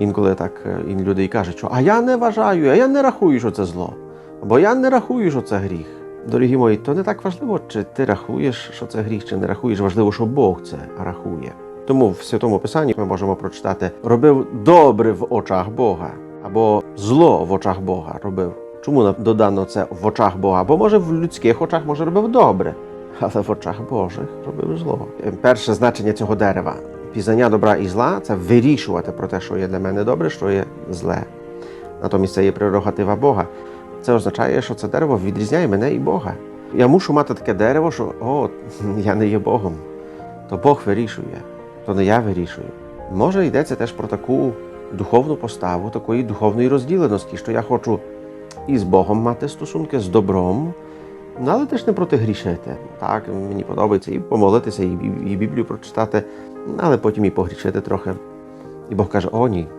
Інколи так е, люди і кажуть, що а я не вважаю, а я не рахую, що це зло. Або я не рахую, що це гріх. Дорогі мої, то не так важливо, чи ти рахуєш, що це гріх, чи не рахуєш. Важливо, що Бог це рахує. Тому в святому писанні ми можемо прочитати робив добре в очах Бога, або зло в очах Бога робив. Чому додано це в очах Бога? Бо може в людських очах може робив добре, але в очах Божих робив зло. Перше значення цього дерева пізнання добра і зла це вирішувати про те, що є для мене добре, що є зле. Натомість це є прерогатива Бога. Це означає, що це дерево відрізняє мене і Бога. Я мушу мати таке дерево, що о, я не є Богом. То Бог вирішує, то не я вирішую. Може, йдеться теж про таку духовну поставу, такої духовної розділеності, що я хочу і з Богом мати стосунки, з добром, ну, але теж не проти грішити. Так, мені подобається і помолитися, і, і, і Біблію прочитати, але потім і погрішити трохи. І Бог каже: О, ні,